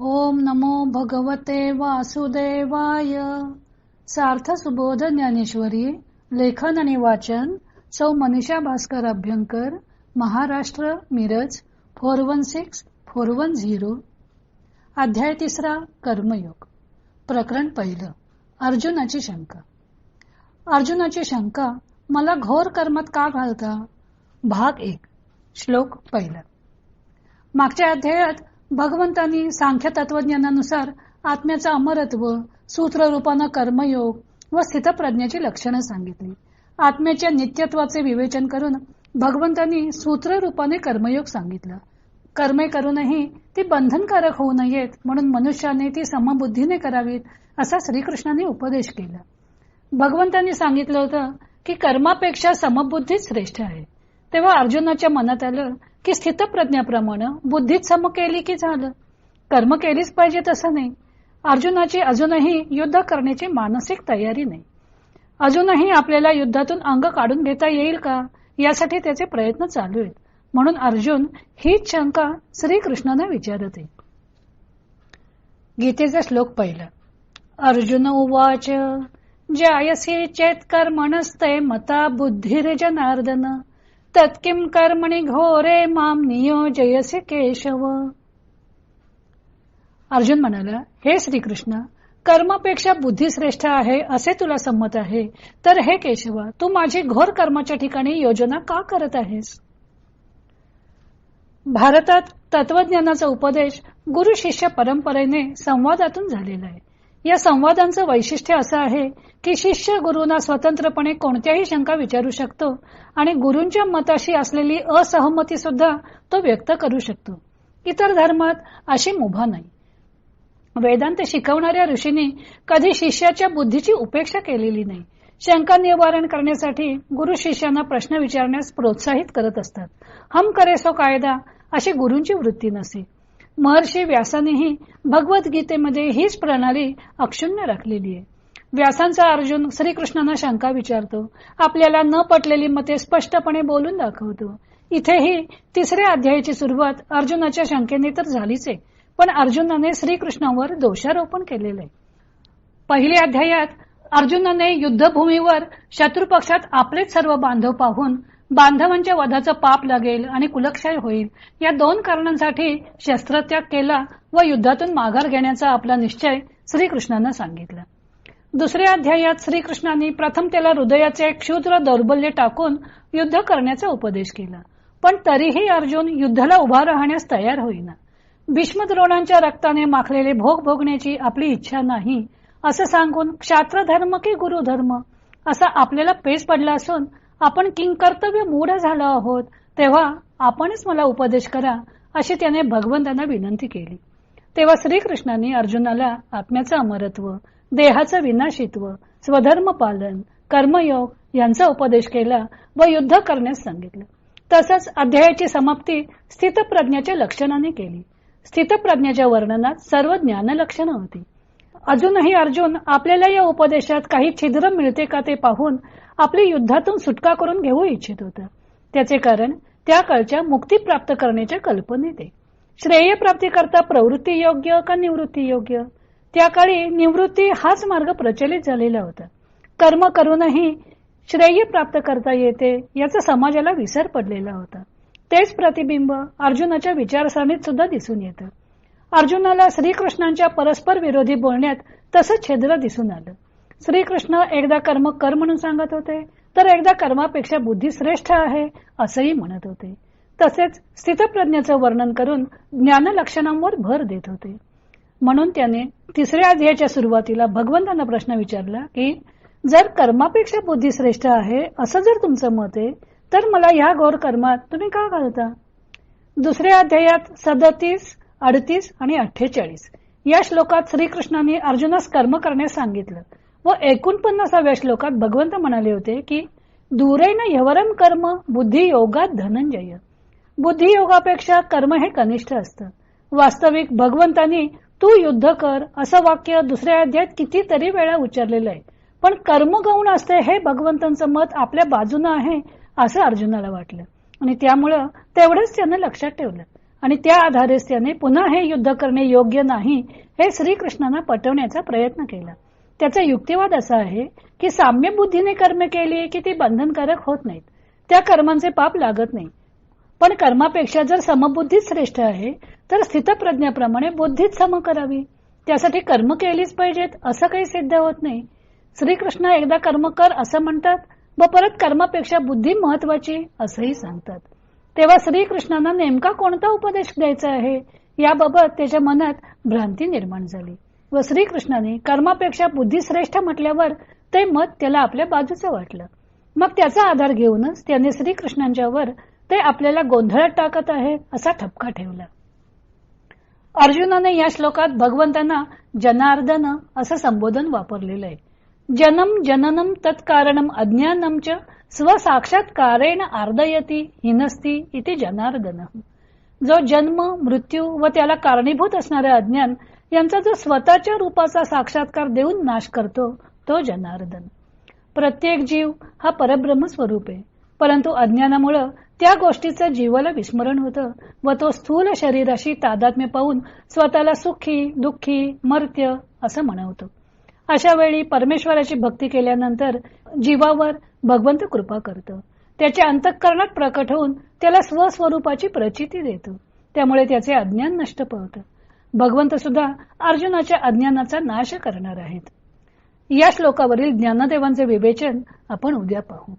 ओम नमो भगवते वासुदेवाय. सार्थ सुबोध ज्ञानेश्वरी लेखन आणि वाचन सौ Manisha Bhaskar Abhyankar Maharashtra Miraj four one six four one zero. अध्याय तिसरा कर्मयोग. प्रकरण पहिलं अर्जुनाची शंका. अर्जुनाची शंका मला घोर कर्मात का घालता? भाग एक श्लोक पहिला. मागच्या अध्यायात भगवंतांनी सांख्य तत्वज्ञानानुसार आत्म्याचं अमरत्व सूत्र रूपानं कर्मयोग व स्थितप्रज्ञाची लक्षणं सांगितली. आत्म्याच्या नित्यत्वाचे विवेचन करून भगवंतांनी सूत्र रूपाने कर्मयोग सांगितलं. कर्मे करूनही ती बंधनकारक होऊ नयेत म्हणून मनुष्याने ती समबुद्धीने करावीत असा श्रीकृष्णाने उपदेश केला. भगवंतांनी सांगितलं होतं की कर्मापेक्षा समबुद्धीच श्रेष्ठ आहे. तेव्हा अर्जुनाच्या मनात आलं की स्थितप्रज्ञाप्रमाणे बुद्धीत सम केली की झालं? कर्म केलीच पाहिजे तसं नाही. अर्जुनाची अजूनही युद्ध करण्याची मानसिक तयारी नाही. अजूनही आपल्याला युद्धातून अंग काढून घेता येईल का? यासाठी त्याचे प्रयत्न चालू आहेत. म्हणून अर्जुन हीच शंका श्रीकृष्णाने विचारत. आहे गीतेचा श्लोक पहिला. अर्जुन उवाच जायसी चेत कर्मणस्ते मता बुद्धिर्जनार्दन तत्किम कर्मणि घोरे माम नियोजयसे केशव? अर्जुन म्हणाला हे श्रीकृष्ण कर्मापेक्षा बुद्धी श्रेष्ठ आहे असे तुला संमत आहे. तर हे केशवा तू माझी घोर कर्माच्या ठिकाणी योजना का करत आहेस? भारतात तत्वज्ञानाचा उपदेश गुरु शिष्य परंपरेने संवादातून झालेला आहे. या संवादांचं वैशिष्ट्य असं आहे की शिष्य गुरुना स्वतंत्रपणे कोणत्याही शंका विचारू शकतो आणि गुरूंच्या मताशी असलेली असहमती सुद्धा तो व्यक्त करू शकतो. इतर धर्मात अशी मुभा नाही. वेदांत शिकवणाऱ्या ऋषीने कधी शिष्याच्या बुद्धीची उपेक्षा केलेली नाही. शंका निवारण करण्यासाठी गुरु शिष्यांना प्रश्न विचारण्यास प्रोत्साहित करत असतात. हम करेसो कायदा अशी गुरूंची वृत्ती नसे. महर्षी व्यासानेही भगवद्गीतेमध्ये हीच प्रणाली अक्षुण्य राखलेली आहे. व्यासांचा अर्जुन श्रीकृष्णांना शंका विचारतो. आपल्याला न पटलेली मते स्पष्टपणे बोलून दाखवतो. इथेही तिसऱ्या अध्यायाची सुरुवात अर्जुनाच्या शंकेने तर झालीच आहे पण अर्जुनाने श्रीकृष्णावर दोषारोपण केलेलं आहे. पहिल्या अध्यायात अर्जुनाने युद्धभूमीवर शत्रुपक्षात आपलेच सर्व बांधव पाहून बांधवांच्या वधाचं पाप लागेल आणि कुलक्षय होईल. या दोन कारणांसाठी शस्त्रत्याग केला व युद्धातून माघार घेण्याचा आपला निश्चय श्रीकृष्णानं सांगितला. दुसऱ्या अध्यायात श्रीकृष्णांनी प्रथम त्याला हृदयाचे क्षुद्र दौर्बल्य टाकून युद्ध करण्याचा उपदेश केला. पण तरीही अर्जुन युद्धाला उभा राहण्यास तयार होईना. भीष्मद्रोणांच्या रक्ताने माखलेले भोग भोगण्याची आपली इच्छा नाही असं सांगून क्षात्रधर्म की गुरुधर्म असा आपल्याला पेच पडला असून आपण किंकर्तव्य मूढ झालो आहोत तेव्हा आपणच मला उपदेश करा अशी त्याने भगवंतांना विनंती केली. तेव्हा श्रीकृष्णाने अर्जुनाला आत्म्याचं अमरत्व देहाचं विनाशित्व स्वधर्म पालन कर्मयोग यांचा उपदेश केला व युद्ध करण्यास सांगितलं. तसंच अध्यायाची समाप्ती स्थितप्रज्ञाच्या लक्षणाने केली. स्थितप्रज्ञाच्या वर्णनात सर्व ज्ञान लक्षणं होती. अजूनही अर्जुन आपल्याला या उपदेशात काही छिद्र मिळते का ते पाहून आपली युद्धातून सुटका करून घेऊ इच्छित होतं. त्याचे कारण त्या काळच्या मुक्ती प्राप्त करण्याच्या कल्पनेत. श्रेय प्राप्ती करता प्रवृत्ती योग्य का निवृत्ती योग्य? त्या काळी निवृत्ती हाच मार्ग प्रचलित झालेला होता. कर्म करूनही श्रेय प्राप्त करता येते याचा समाजाला विसर पडलेला होता. तेच प्रतिबिंब अर्जुनाच्या विचारसरणीत सुद्धा दिसून येतं. अर्जुनाला श्रीकृष्णांच्या परस्पर विरोधी बोलण्यात तसंच छेद्र दिसून आलं. श्रीकृष्ण एकदा कर्म कर म्हणून सांगत होते तर एकदा कर्मापेक्षा बुद्धी श्रेष्ठ आहे असंही म्हणत होते. तसेच स्थितप्रज्ञाचं वर्णन करून ज्ञान लक्षणांवर भर देत होते. म्हणून त्याने तिसऱ्या अध्यायाच्या सुरुवातीला भगवंतांना प्रश्न विचारला की जर कर्मापेक्षा बुद्धी श्रेष्ठ आहे असं जर तुमचं मत आहे तर मला ह्या गौर कर्मात तुम्ही का घालता? दुसऱ्या अध्यायात सदतीस अडतीस आणि अठ्ठेचाळीस या श्लोकात श्रीकृष्णांनी अर्जुनास कर्म करण्यास सांगितलं. व एकोणपन्नासाव्या श्लोकात भगवंत म्हणाले होते की दुरेन यवरम कर्म बुद्धी योगात धनंजय. बुद्धी योगापेक्षा कर्म हे कनिष्ठ असतं. वास्तविक भगवंतानी तू युद्ध कर असं वाक्य दुसऱ्या अध्यायात कितीतरी वेळा उच्चारलेलं आहे. पण कर्म गौण असते हे भगवंतांचं मत आपल्या बाजूनं आहे असं अर्जुनाला वाटलं. आणि त्यामुळं तेवढंच त्यानं लक्षात ठेवलं. आणि त्या आधारेच त्याने पुन्हा हे युद्ध करणे योग्य नाही हे श्रीकृष्णांना पटवण्याचा प्रयत्न केला. त्याचा युक्तिवाद असा आहे की साम्य बुद्धीने कर्म केली की ती बंधनकारक होत नाहीत. त्या कर्मांचे पाप लागत नाही. पण कर्मापेक्षा जर समबुद्धीच श्रेष्ठ आहे तर स्थितप्रज्ञाप्रमाणे बुद्धीच सम करावी. त्यासाठी कर्म केलीच पाहिजेत असं काही सिद्ध होत नाही. श्रीकृष्ण एकदा कर्म कर असं म्हणतात व परत कर्मापेक्षा बुद्धी महत्वाची असंही सांगतात. तेव्हा श्रीकृष्णांना नेमका कोणता उपदेश द्यायचा आहे याबाबत त्याच्या मनात भ्रांती निर्माण झाली. व श्रीकृष्णाने कर्मापेक्षा बुद्धी श्रेष्ठ म्हटल्यावर ते मत त्याला आपल्या बाजूचं वाटलं. मग त्याचा आधार घेऊनच त्याने श्रीकृष्णांच्या वर ते आपल्याला गोंधळात टाकत आहे असा ठपका ठेवला. अर्जुनाने या श्लोकात भगवंतांना जनार्दन असं संबोधन वापरलेलं आहे. जनम जननम तत्कारणम अज्ञानम च स्वसाक्षात्कारेण आर्दयती हिनस्ती इथे जनार्दन. जो जन्म मृत्यू व त्याला कारणीभूत असणारे अज्ञान यांचा जो स्वतःच्या रूपाचा साक्षात्कार देऊन नाश करतो तो जनार्दन. प्रत्येक जीव हा परब्रह्म स्वरूप आहे. परंतु अज्ञानामुळं त्या गोष्टीचं जीवाला विस्मरण होतं व तो स्थूल शरीराशी तादात्म्य पाहून स्वतःला सुखी दुःखी मर्त्य असं म्हणवतो. अशा वेळी परमेश्वराची भक्ती केल्यानंतर जीवावर भगवंत कृपा करतो. त्याच्या अंतःकरणात प्रकट होऊन त्याला स्वस्वरूपाची प्रचिती देतो. त्यामुळे त्याचे अज्ञान नष्ट पावतं. भगवंत सुद्धा अर्जुनाच्या अज्ञानाचा नाश करणार आहेत. या श्लोकावरील ज्ञानदेवांचे विवेचन आपण उद्या पाहू.